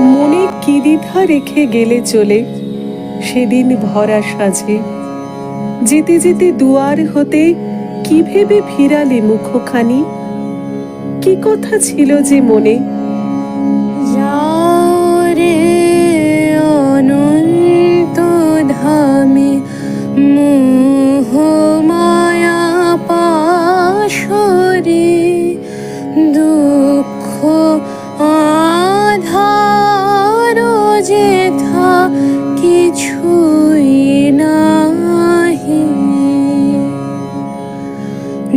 মনে কি দ্বিধা রেখে গেলে চলে, সেদিন ভরা সাজে। যেতে যেতে দুয়ার হতে কি ভেবে ফিরালে মুখখানি? কি কথা ছিল যে মনে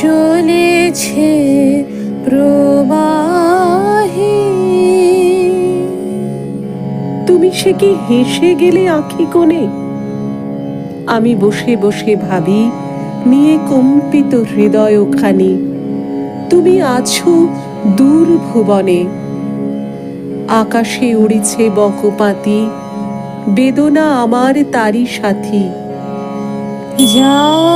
চলেছে প্রবাহী। তুমি সে কি হেসে গেলে আঁখি কোণে? আমি বসে বসে ভাবি নিয়ে কম্পিত হৃদয় খানি তুমি আছো দূর ভুবনে। আকাশে উড়েছে বকপাতি বেদনা আমার তারই সাথী। যাও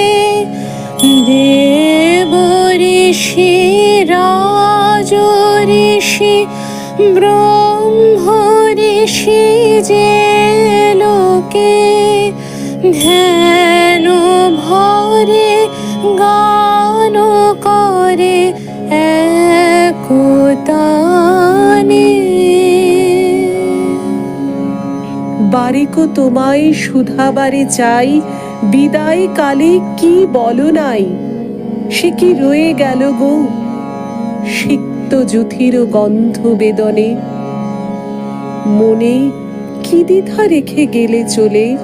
ঋষি রাজ ঋষি, ব্রহ্ম ঋষি যে লোকে ধ্যান ভরে, গান করে একতানে। বারিকো তোমায় সুধাবারে চাই, বিদায় কালে কি বলো নাই? সে কি রয়ে গেল গো? সিক্ত জুথির গন্ধ বেদনে। মনে কি দ্বিধা রেখে গেলে চলে?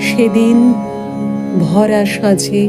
সেদিন ভরা সাজে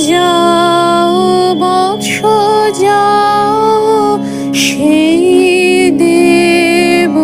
যাও বৎস যাও সেই দেব